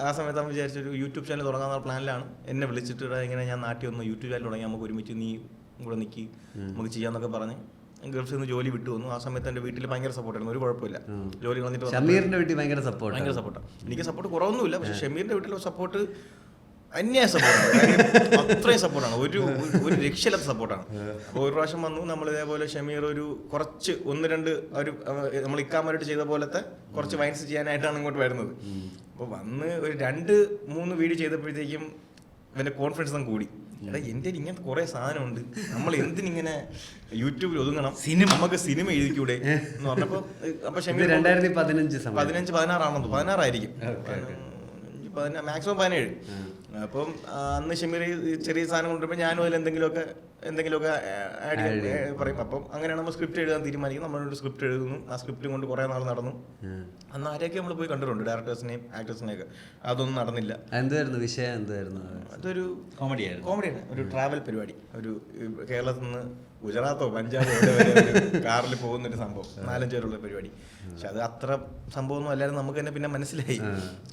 ആ സമയത്ത് നമ്മൾ വിചാരിച്ചൊരു യൂട്യൂബ് ചാനൽ തുടങ്ങാനുള്ള പ്ലാനിലാണ്. എന്നെ വിളിച്ചിട്ട് "എടാ, ഇങ്ങനെ ഞാൻ നാട്ടിൽ വന്ന് യൂട്യൂബ് ചാനൽ തുടങ്ങി നമുക്ക് ഒരുമിച്ച് നീ കൂടെ നിൽക്കി നമുക്ക് ചെയ്യാന്നൊക്കെ പറഞ്ഞ് ഗൾഫിൽ നിന്ന് ജോലി വിട്ടു വന്നു. ആ സമയത്ത് എന്റെ വീട്ടിൽ ഭയങ്കര സപ്പോർട്ടായിരുന്നു ഒരു കുഴപ്പമില്ല. ജോലി കളഞ്ഞിട്ട് വന്നപ്പോൾ ഷമീറിന്റെ വീട്ടിൽ ഭയങ്കര സപ്പോർട്ട് ഭയങ്കര സപ്പോർട്ടാണ് എനിക്ക് സപ്പോർട്ട് കുറവൊന്നുമില്ല പക്ഷെ ഷമീറിന്റെ വീട്ടിലെ സപ്പോർട്ട് അന്യായ സപ്പോർട്ടാണ് അത്രയും സപ്പോർട്ടാണ് ഒരു ഒരു- ഒരു രക്ഷയില്ലാത്ത സപ്പോർട്ടാണ് അപ്പോൾ ഒരു പ്രാവശ്യം വന്നു നമ്മൾ ഇതേപോലെ ഷമീർ ഒരു കുറച്ച് ഒന്ന് രണ്ട് ഒരു നമ്മൾ ഇക്കാമരായിട്ട് ചെയ്ത പോലത്തെ കുറച്ച് വൈൻസ് ചെയ്യാനായിട്ടാണ് ഇങ്ങോട്ട് വരുന്നത്. അപ്പോൾ വന്ന് ഒരു രണ്ട് മൂന്ന് വീഡിയോ ചെയ്തപ്പോഴത്തേക്കും എന്റെ കോൺഫിഡൻസ് അങ്ങ് കൂടി. എടാ എന്റെ ഇങ്ങനത്തെ കുറേ സാധനമുണ്ട്. നമ്മൾ എന്തിനിങ്ങനെ യൂട്യൂബിൽ ഒതുങ്ങണം? സിനിമ. നമുക്ക് സിനിമ എഴുതിക്കൂടെ? എന്ന് പറഞ്ഞപ്പോൾ ഷമീർ രണ്ടായിരത്തി പതിനഞ്ച് പതിനഞ്ച് പതിനാറാണെന്ന് പതിനാറായിരിക്കും. പതിനാ- മാക്സിമം പതിനേഴ്. അപ്പം അന്ന് ഷമീർ ചെറിയ സാധനം കൊണ്ടുവരുമ്പോൾ ഞാനും അതിൽ എന്തെങ്കിലുമൊക്കെ എന്തെങ്കിലുമൊക്കെ ആഡ് പറയും. അപ്പം അങ്ങനെയാണ് നമ്മൾ സ്ക്രിപ്റ്റ് എഴുതാൻ തീരുമാനിക്കും. നമ്മളൊരു സ്ക്രിപ്റ്റ് എഴുതുന്നു. ആ സ്ക്രിപ്റ്റും കൊണ്ട് കുറേ നാൾ നടന്നു. അന്ന് ആരെയൊക്കെ നമ്മൾ പോയി കണ്ടിട്ടുണ്ട്? ഡയറക്ടേഴ്സിനെയും ആക്ടേഴ്സിനെയൊക്കെ അതൊന്നും നടന്നില്ല. എന്തായിരുന്നു വിഷയം എന്തായിരുന്നു അതൊരു കോമഡി ആയിരുന്നു. കോമഡിയാണ് ഒരു ട്രാവൽ പരിപാടി. ഒരു കേരളത്തിൽ നിന്ന് ഗുജറാത്തോ പഞ്ചാബോ വരെ കാറിൽ പോകുന്ന ഒരു സംഭവം നാലഞ്ച് പേരുള്ള പരിപാടി. പക്ഷെ അത് അത്ര സംഭവമൊന്നും അല്ലായിരുന്നു. നമുക്ക് തന്നെ പിന്നെ മനസ്സിലായി.